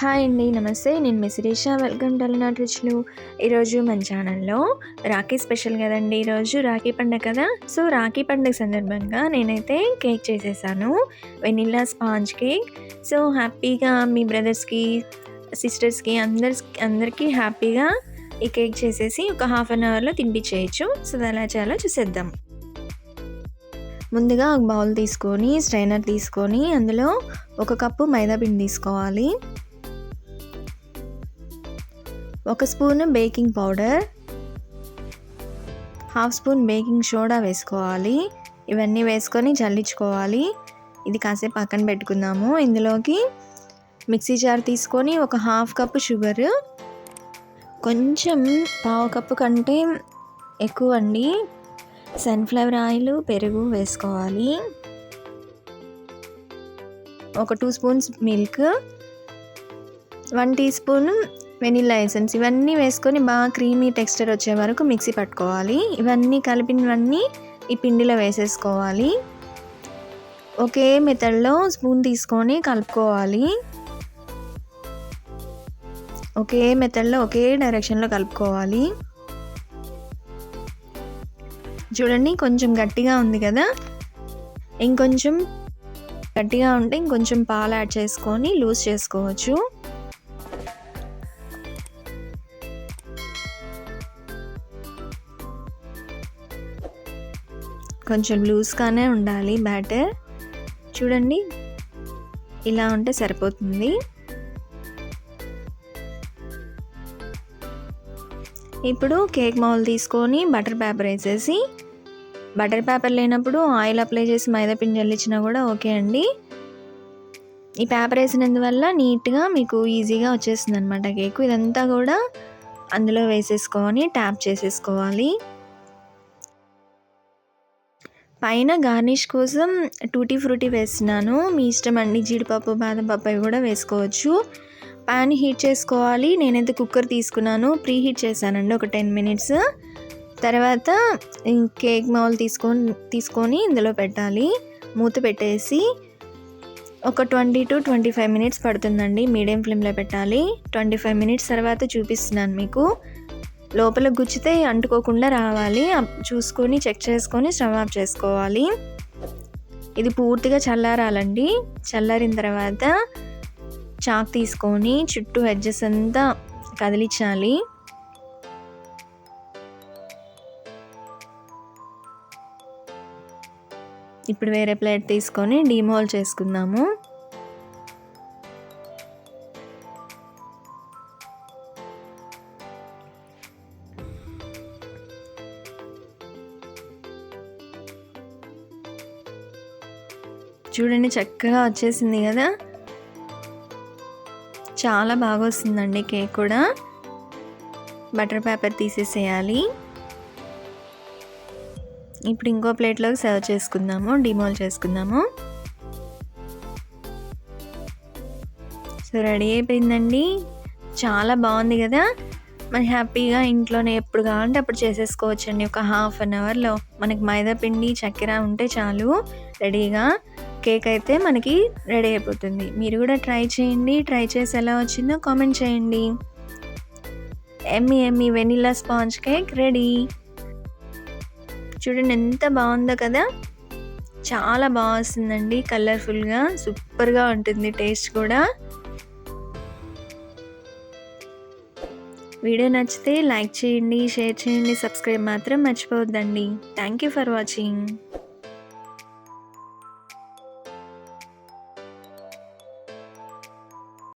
Hi అండి నమస్తే. నేను మీ శిరీష వెల్కమ్ టు అలనాట్ రుచులు. ఈరోజు మన ఛానల్లో రాఖీ స్పెషల్ కదండి. ఈరోజు రాఖీ పండుగ కదా. సో రాఖీ పండుగ సందర్భంగా నేనైతే కేక్ చేసేసాను. Vanilla sponge cake. సో హ్యాపీగా మీ బ్రదర్స్కి సిస్టర్స్కి అందరి అందరికీ హ్యాపీగా ఈ కేక్ చేసేసి ఒక హాఫ్ అన్ అవర్లో తినిపించేయచ్చు. సో అలా ఎలా చేయాలో చూసేద్దాం. ముందుగా ఒక బౌల్ తీసుకొని స్ట్రైనర్ తీసుకొని అందులో ఒక కప్పు మైదా పిండి తీసుకోవాలి. ఒక spoon baking powder. Half spoon baking soda వేసుకోవాలి. ఇవన్నీ వేసుకొని చల్లించుకోవాలి. ఇది కాసేపు పక్కన పెట్టుకుందాము. ఇందులోకి మిక్సీ జార్ తీసుకొని ఒక హాఫ్ కప్పు షుగర్. కొంచెం పావు కప్పు కంటే ఎక్కువ అండి. సన్ఫ్లవర్ ఆయిల్ పెరుగు వేసుకోవాలి. ఒక two spoons milk. One tea spoon vanilla essence. ఇవన్నీ వేసుకొని బాగా క్రీమీ టెక్స్చర్ వచ్చే వరకు మిక్సీ పట్టుకోవాలి. ఇవన్నీ కలిపినవన్నీ ఈ పిండిలో వేసేసుకోవాలి. ఒకే మెథడ్లో స్పూన్ తీసుకొని కలుపుకోవాలి. ఒకే మెథడ్లో ఒకే డైరెక్షన్లో కలుపుకోవాలి. చూడండి కొంచెం గట్టిగా ఉంది కదా? ఇంకొంచెం గట్టిగా ఉంటే ఇంకొంచెం పాలు యాడ్ చేసుకొని లూజ్ చేసుకోవచ్చు. కొంచెం లూజ్గానే ఉండాలి బ్యాటర్. చూడండి ఇలా ఉంటే సరిపోతుంది. ఇప్పుడు కేక్ మౌల్ తీసుకొని బటర్ పేపర్ వేసేసి బటర్ పేపర్ లేనప్పుడు ఆయిల్ అప్లై చేసి మైదా పిండి ఇచ్చినా కూడా ఓకే అండి. ఈ పేపర్ వేసినందువల్ల నీట్గా మీకు ఈజీగా వచ్చేస్తుంది అనమాట కేక్. ఇదంతా కూడా అందులో వేసేసుకొని ట్యాప్ చేసేసుకోవాలి. పైన గార్నిష్ కోసం టూటీ ఫ్రూటీ వేస్తున్నాను. మీ ఇష్టం అండి జీడిపప్పు బాదం పప్పు కూడా వేసుకోవచ్చు. ప్యాన్ హీట్ చేసుకోవాలి. నేనైతే కుక్కర్ తీసుకున్నాను. ప్రీ హీట్ చేశానండి ఒక టెన్ మినిట్స్ తర్వాత కేక్ మౌల్ తీసుకొని తీసుకొని ఇందులో పెట్టాలి. మూత పెట్టేసి ఒక twenty to twenty five minutes పడుతుందండి. మీడియం ఫ్లేమ్లో పెట్టాలి. ట్వంటీ ఫైవ్ మినిట్స్ తర్వాత చూపిస్తున్నాను మీకు. లోపల గుచ్చితే అంటుకోకుండా రావాలి. చూసుకొని చెక్ చేసుకొని స్టవ్ ఆఫ్ చేసుకోవాలి. ఇది పూర్తిగా చల్లారాలండి. చల్లారిన తర్వాత చాక్ తీసుకొని చుట్టూ హెడ్జెస్ అంతా కదిలించాలి. ఇప్పుడు వేరే ప్లేట్ తీసుకొని డీమోల్ చేసుకుందాము. చూడండి చక్కగా వచ్చేసింది కదా? చాలా బాగా వస్తుందండి కేక్ కూడా. బటర్ పేపర్ తీసేసేయాలి. ఇప్పుడు ఇంకో ప్లేట్లోకి సర్వ్ చేసుకుందాము డిమోల్ చేసుకుందాము. సో రెడీ అయిపోయిందండి. చాలా బాగుంది కదా? మరి హ్యాపీగా ఇంట్లోనే ఎప్పుడు కావాలంటే అప్పుడు చేసేసుకోవచ్చండి. ఒక హాఫ్ అన్ అవర్లో మనకి మైదా పిండి చక్కెర ఉంటే చాలు రెడీగా. కేక్ అయితే మనకి రెడీ అయిపోతుంది. మీరు కూడా ట్రై చేయండి. ట్రై చేసి ఎలా వచ్చిందో కామెంట్ చేయండి. Yummy yummy vanilla sponge cake ready. చూడండి ఎంత బాగుందో కదా. చాలా బాగా వస్తుందండి. కలర్ఫుల్గా సూపర్గా ఉంటుంది టేస్ట్ కూడా. వీడియో నచ్చితే లైక్ చేయండి షేర్ చేయండి సబ్స్క్రైబ్ మాత్రం మర్చిపోవద్దండి. Thank you for watching.